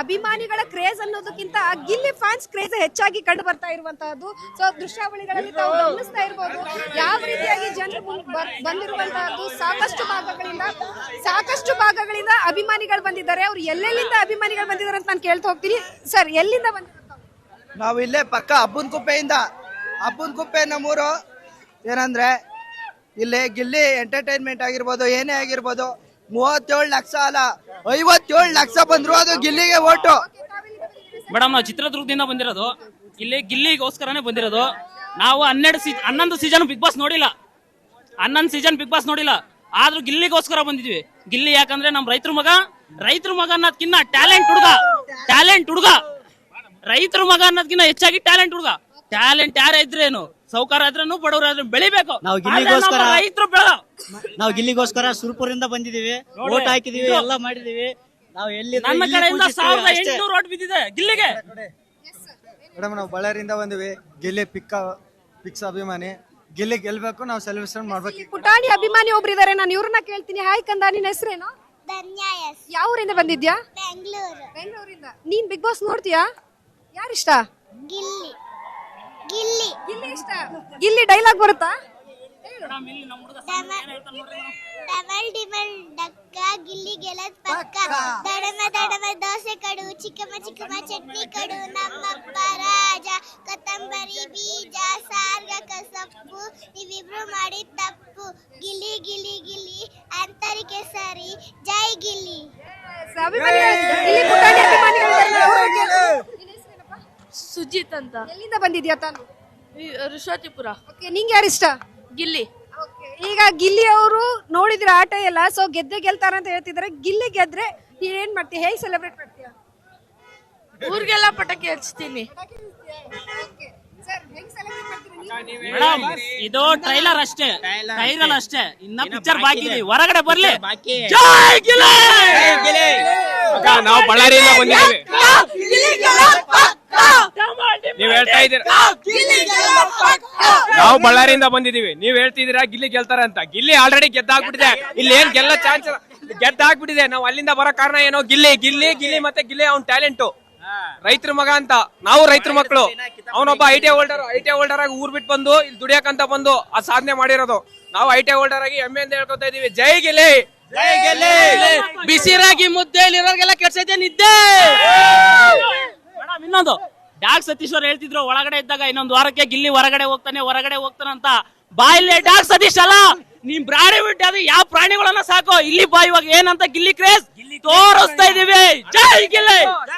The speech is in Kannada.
ಅಭಿಮಾನಿಗಳ ಕ್ರೇಜ್ ಅನ್ನೋದಕ್ಕಿಂತ ಗಿಲ್ಲಿ ಫ್ಯಾನ್ಸ್ ಕ್ರೇಜ್ ಹೆಚ್ಚಾಗಿ ಕಂಡು ಬರ್ತಾ ಇರುವಂತಹದ್ದು. ಸೊ ದೃಶ್ಯಾವಳಿಗಳಲ್ಲಿ ತಾವು ಗಮನಿಸ್ತಾ ಇರ್ಬೋದು. ಯಾವ ರೀತಿಯಾಗಿ ಜನರು ಬಂದಿರುವಂತಹದ್ದು, ಸಾಕಷ್ಟು ಭಾಗಗಳಿಂದ ಸಾಕಷ್ಟು ಭಾಗಗಳಿಂದ ಅಭಿಮಾನಿಗಳು ಬಂದಿದ್ದಾರೆ. ಅವ್ರು ಎಲ್ಲೆಲ್ಲಿಂದ ಅಭಿಮಾನಿಗಳು ಬಂದಿದ್ದಾರೆ ಅಂತ ನಾನು ಕೇಳ್ತಾ ಹೋಗ್ತೀನಿ. ಸರ್, ಎಲ್ಲಿಂದ ಬಂದ ನಾವು ಇಲ್ಲೇ ಪಕ್ಕ ಅಬ್ಬನ್ ಕುಪ್ಪೆಯಿಂದ, ಅಬ್ಬನ್ ಕುಪ್ಪೆ ನಮ್ಮೂರು. ಏನಂದ್ರೆ, ಇಲ್ಲಿ ಗಿಲ್ಲಿ ಎಂಟರ್ಟೈನ್ಮೆಂಟ್ ಆಗಿರ್ಬೋದು, ಏನೇ ಆಗಿರ್ಬೋದು, ಮೂವತ್ತೇಳು ಲಕ್ಷ ಅಲ್ಲ ಐವತ್ತೇಳು ಲಕ್ಷ ಬಂದ್ರು ಅದು ಗಿಲ್ಲಿಗೆ ಓಟು. ಮೇಡಮ್ ನಾವು ಚಿತ್ರದುರ್ಗದಿಂದ ಬಂದಿರೋದು. ಇಲ್ಲಿ ಗಿಲ್ಲಿಗೋಸ್ಕರನೇ ಬಂದಿರೋದು. ನಾವು ಹನ್ನೆರಡು ಸೀ ಹನ್ನೊಂದು ಸೀಸನ್ ಬಿಗ್ ಬಾಸ್ ನೋಡಿಲ್ಲ. ಹನ್ನೊಂದು ಸೀಸನ್ ಬಿಗ್ ಬಾಸ್ ನೋಡಿಲ್ಲ. ಆದ್ರೂ ಗಿಲ್ಲಿಗೋಸ್ಕರ ಬಂದಿದ್ವಿ. ಗಿಲ್ಲಿ ಯಾಕಂದ್ರೆ ನಮ್ ರೈತರ ಮಗ. ರೈತರ ಮಗ ಅನ್ನೋದ್ಕಿನ್ನ ಟ್ಯಾಲೆಂಟ್ ಹುಡುಗ. ಟ್ಯಾಲೆಂಟ್ ಹುಡುಗ. ರೈತರ ಮಗ ಅನ್ನೋದ್ಕಿನ್ನ ಹೆಚ್ಚಾಗಿ ಟ್ಯಾಲೆಂಟ್ ಹುಡುಗ. ಟ್ಯಾಲೆಂಟ್ ಯಾರೇ ಇದ್ರೇನು ಸೌಕಾರ ಆದ್ರೂ ಬಡವ್ರ ಆದ್ರೂ ಬೆಳಿಬೇಕು ರೈತರು ಬೆಳ ನಾವು ಗಿಲ್ಲಿಗೋಸ್ಕರ ಸುರ್ಪುರಿಂದ ಬಂದಿದೀವಿ ಓಟ್ ಹಾಕಿದೀವಿ ಎಲ್ಲ ಮಾಡಿದೀವಿ ನಾವು ಎಲ್ಲಿ ನನ್ನ ಕಡೆಯಿಂದ ಸಾವಿರದ ಎಂಟುನೂರು ಓಟ್ ಬಿದ್ದಿದೆ ಗಿಲ್ಲಿಗೆ. ಮೇಡಮ್ ನಾವು ಬಳ್ಳಾರಿಯಿಂದ ಬಂದಿವಿ. ಗೆಲ್ಲಿ ಪಿಕ್ಕ ಪಿಕ್ಸ್ ಅಭಿಮಾನಿ. ಗೆಲ್ಲಿ ಗೆಲ್ಬೇಕು ನಾವು ಸೆಲೆಬ್ರೇಷನ್ ಮಾಡ್ಬೇಕು. ಪುಟಾಣಿ ಅಭಿಮಾನಿ ಒಬ್ರಿದ್ದಾರೆ ನಾನು ಇವ್ರನ್ನ ಕೇಳ್ತೀನಿ. ಹಾಯ್ ಕಂದ ನಿನ್ನ ಹೆಸರೇನು? ಯಾವ ಊರಿಂದ ಬಂದಿದ್ಯಾ? ಬೆಂಗಳೂರು. ಬೆಂಗಳೂರಿಂದ. ನೀನ್ ಬಿಗ್ ಬಾಸ್ ನೋಡ್ತೀಯಾ? ಯಾರಿಷ್ಟ? ಗಿಲ್ಲಿ. ಗಿಲ್ಲಿ. ಗಿಲ್ಲಿ ಇಷ್ಟ. ಗಿಲ್ಲಿ ಡೈಲಾಗ್ ಬರುತ್ತಾ? ಡಬಲ್ ಡಿಬಲ್ ಡಕ್ಕ ಗಿಲ್ಲಿ ಗೆಲದ್ ಪಕ್ಕ. ದಡಮ ದಡಮ ದೋಸೆ ಕಡು ಚಿಕ್ಕಮ್ಮ ಚಿಕ್ಕಮ್ಮ ಚಟ್ನಿ ಕಡು ನಮ್ಮಪ್ಪ ರಾಜ ಕೊತ್ತಂಬರಿ ಬೀಜ ಸಾರ್ಗ ಕಸಪ್ಪು ನೀವಿಬ್ರು ಮಾಡಿ ತಪ್ಪು. ಗಿಲ್ಲಿ ಗಿಲ್ಲಿ ಗಿಲ್ಲಿ ಅಂತರಿಕೆ ಸರಿ ಜೈ. ನಿನ್ ಸುಜಿತ್ ಅಂತ. ಎಲ್ಲಿಂದ ಬಂದಿದ್ಯಾ ತಾನು? ಋಷಾತಿಪುರ ಓಕೆ ನಿಂಗೆ ಯಾರಿಷ್ಟ ಗಿಲ್ಲಿ. ಈಗ ಗಿಲ್ಲಿ ಅವರು ನೋಡಿದ್ರೆ ಆಟ ಎಲ್ಲ ಸೊ ಗೆದ್ದೆ ಗೆಲ್ತಾರ ಅಂತ ಹೇಳ್ತಿದ್ರೆ ಗಿಲ್ಲಿ ಗೆದ್ರೆ ನೀನ್ ಏನ್ ಮಾಡ್ತೀಯ? ಹೇಗೆ ಸೆಲೆಬ್ರೇಟ್ ಮಾಡ್ತೀಯ? ಊರಿಗೆಲ್ಲ ಪಟಾಕಿ ಹಚ್ತೀನಿ. ಮೇಡಮ್ ಇದು ಟ್ರೈಲರ್ ಅಷ್ಟೇ. ಟ್ರೈಲರ್ ಅಷ್ಟೇ. ಇನ್ನ ಪಿಕ್ಚರ್ ಬಾಕಿ ಇದೆ. ಹೊರಗಡೆ ಬರ್ಲಿ! ನಾವು ಬಳ್ಳಾರಿಯಿಂದ ಬಂದಿದ್ದೀವಿ. ನೀವ್ ಹೇಳ್ತಾ ಇದ್ದೀರಾ? ನಾವು ಬಳ್ಳಾರಿಯಿಂದ ಬಂದಿದೀವಿ ನೀವ್ ಹೇಳ್ತಿದ್ದೀರಾ ಗಿಲ್ಲಿ ಗೆಲ್ತಾರ ಅಂತ. ಗಿಲ್ಲಿ ಆಲ್ರೆಡಿ ಗೆದ್ದಾಗ್ಬಿಟ್ಟಿದೆ. ಇಲ್ಲಿ ಏನ್ ಗೆಲ್ಲ ಚಾನ್ಸ್ ಗೆದ್ದಾಗ್ಬಿಟ್ಟಿದೆ. ನಾವು ಅಲ್ಲಿಂದ ಬರೋ ಕಾರಣ ಏನೋ? ಗಿಲ್ಲಿ ಗಿಲ್ಲಿ ಗಿಲ್ಲಿ ಮತ್ತೆ ಗಿಲ್ಲಿ ಅವ್ನ್ ಟ್ಯಾಲೆಂಟು ರೈತರ ಮಗ ಅಂತ. ನಾವು ರೈತರ ಮಕ್ಕಳು. ಅವನೊಬ್ಬ I T holder I T holder ಆಗಿ ಊರ್ ಬಿಟ್ಟು ಬಂದು ಇಲ್ಲಿ ದುಡಿಯಕಂತ ಬಂದು ಆ ಸಾಧನೆ ಮಾಡಿರೋದು. ನಾವು ಐ ಟಿ ಹೋಲ್ಡರ್ ಆಗಿ ಹೆಮ್ಮೆ ಅಂತ ಹೇಳ್ಕೊತಾ ಇದೀವಿ. ಜೈ ಗಿಲ್ಲಿ! ಜೈ ಗಿಲ್ಲಿ! ಬಿಸಿರಾಗಿ ಮುದ್ದೆ ಇರೋರ್ಗೆಲ್ಲ ಕೆಡ್ಸೈತೆ ನಿದ್ದೆ! ಮೇಡಮ್ ಇನ್ನೊಂದು ಡಾಕ್ ಸತೀಶ್ವರ್ ಹೇಳ್ತಿದ್ರು, ಒಳಗಡೆ ಇದ್ದಾಗ ಇನ್ನೊಂದು ವಾರಕ್ಕೆ ಗಿಲ್ಲಿ ಹೊರಗಡೆ ಹೋಗ್ತಾನೆ ಹೊರಗಡೆ ಹೋಗ್ತಾನೆ ಅಂತ. ಬಾಯಲ್ಲಿ ಡಾಕ್ ಸತೀಶ್ ಅಲ್ಲ ನಿಮ್ ಪ್ರಾಣಿ ಬಿಟ್ಟು, ಅದು ಯಾವ ಪ್ರಾಣಿಗಳನ್ನ ಸಾಕೋ? ಇಲ್ಲಿ ಬಾ ಇವಾಗ, ಏನಂತ ಗಿಲ್ಲಿ ಕ್ರೇಜ್? ತೋರಿಸ್ತಾ ಇದೀವಿ. ಜೈ ಗಿಲ್ಲಿ!